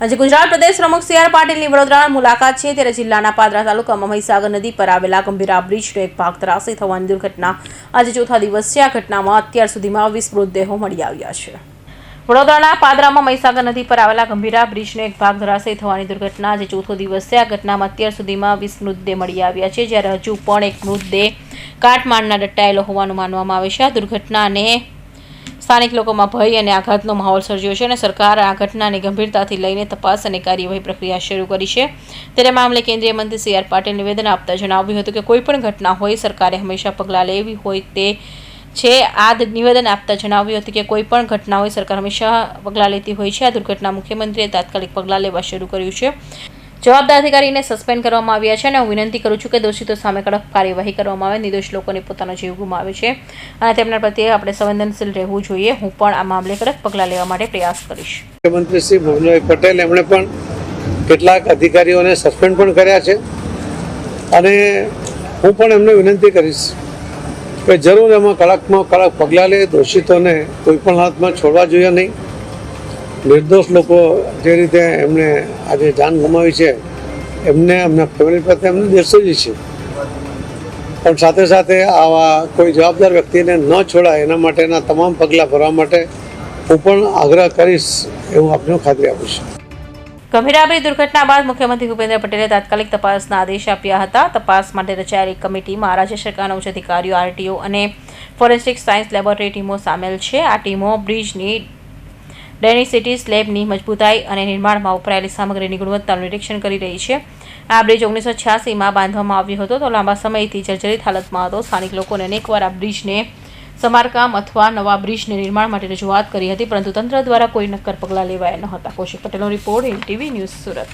આજે ગુજરાત પ્રદેશ પ્રમુખ C R પાટીલની વડોદરાની મુલાકાત છે. ત્યારે જિલ્લાના પાદરા તાલુકામાં મહીસાગર નદી પર આવેલા ગંભીરા બ્રિજનો એક ભાગ ધરાશયી થવાની દુર્ઘટના આજે ચોથા દિવસ છે આ ઘટનામાં અત્યાર સુધીમાં વીસ મૃતદેહો મળી આવ્યા છે. વડોદરાના પાદરામાં મહીસાગર નદી પર આવેલા ગંભીરા બ્રિજનો એક ભાગ ધરાશય થવાની દુર્ઘટના આજે ચોથો દિવસ છે આ ઘટનામાં અત્યાર સુધીમાં વીસ મૃતદેહ મળી આવ્યા છે. જ્યારે હજુ પણ એક મૃતદેહ કાટમાળના દટાયેલો હોવાનું માનવામાં આવે છે. આ દુર્ઘટનાને સ્થાનિક લોકોમાં ભય અને આઘાતનો માહોલ સર્જ્યો છે અને સરકાર આ ઘટનાની ગંભીરતાથી લઈને તપાસ અને કાર્યવાહી પ્રક્રિયા શરૂ કરી છે. ત્યારે મામલે કેન્દ્રીય મંત્રી સી આર પાટીલ નિવેદન આપતા જણાવ્યું હતું કે કોઈ પણ ઘટના હોય, સરકારે હંમેશા પગલાં લેવી હોય તે છે. આ નિવેદન આપતા જણાવ્યું હતું કે કોઈપણ ઘટના હોય, સરકાર હંમેશા પગલાં લેતી હોય છે. આ દુર્ઘટના મુખ્યમંત્રીએ તાત્કાલિક પગલાં લેવા શરૂ કર્યું છે. જવાબદાર અધિકારીને સસ્પેન્ડ કરવામાં આવ્યા છે અને હું વિનંતી કરું છું કે દોષિતો સામે કડક કાર્યવાહી કરવામાં આવે, નિર્દોષ લોકોને પોતાનો જીવ ગુમાવે છે. અને તેમના પ્રત્યે આપણે સંવેદનશીલ રહેવું જોઈએ. હું પણ આ મામલે કડક પગલાં લેવા માટે પ્રયાસ કરીશ. મુખ્યમંત્રી શ્રી ભુવનભાઈ પટેલ એમણે પણ કેટલાક અધિકારીઓને સસ્પેન્ડ પણ કર્યા છે. અને હું પણ એમને વિનંતી કરીશ કે જરૂર એમાં કડકમાં કડક પગલાં લે, દોષિતોને કોઈ પણ હાથમાં છોડવા જોઈએ નહીં. નિર્દોષ લોકો જે રીતે એમને આજે જાન ગુમાવી છે, એમને, એમના ફેમિલી પ્રત્યે એમને દેશોજી છે પણ સાથે સાથે આવા કોઈ જવાબદાર વ્યક્તિને ન છોડાય, એના માટેના તમામ પગલાં ભરવા માટે હું પણ આગ્રહ કરીશ, એવું આપને ખાતરી આપું છું. ગંભીરાબરી દુર્ઘટના બાદ મુખ્યમંત્રી ભૂપેન્દ્ર પટેલે તાત્કાલિક તપાસના આદેશ આપ્યા હતા. તપાસ માટે રચાયેલી કમિટીમાં રાજ્ય સરકારના ઉચ્ચ અધિકારીઓ, આરટીઓ અને ફોરેન્સિક સાયન્સ લેબોરેટરી ટીમો સામેલ છે. આ ટીમો બ્રિજની ડેનિસિટી સ્લેબની મજબૂતાઈ અને નિર્માણમાં વપરાયેલી સામગ્રીની ગુણવત્તાનું નિરીક્ષણ કરી રહી છે. આ બ્રિજ ઓગણીસો છ્યાસીમાં બાંધવામાં આવ્યો હતો તો લાંબા સમયથી જર્જરિત હાલતમાં હતો. સ્થાનિક લોકોને અનેકવાર આ બ્રિજને સમારકામ અથવા નવા બ્રિજને નિર્માણ માટે રજૂઆત કરી હતી, પરંતુ તંત્ર દ્વારા કોઈ નક્કર પગલાં લેવાયા નહોતા હતા. કૌશિક પટેલનો report in TV news Surat.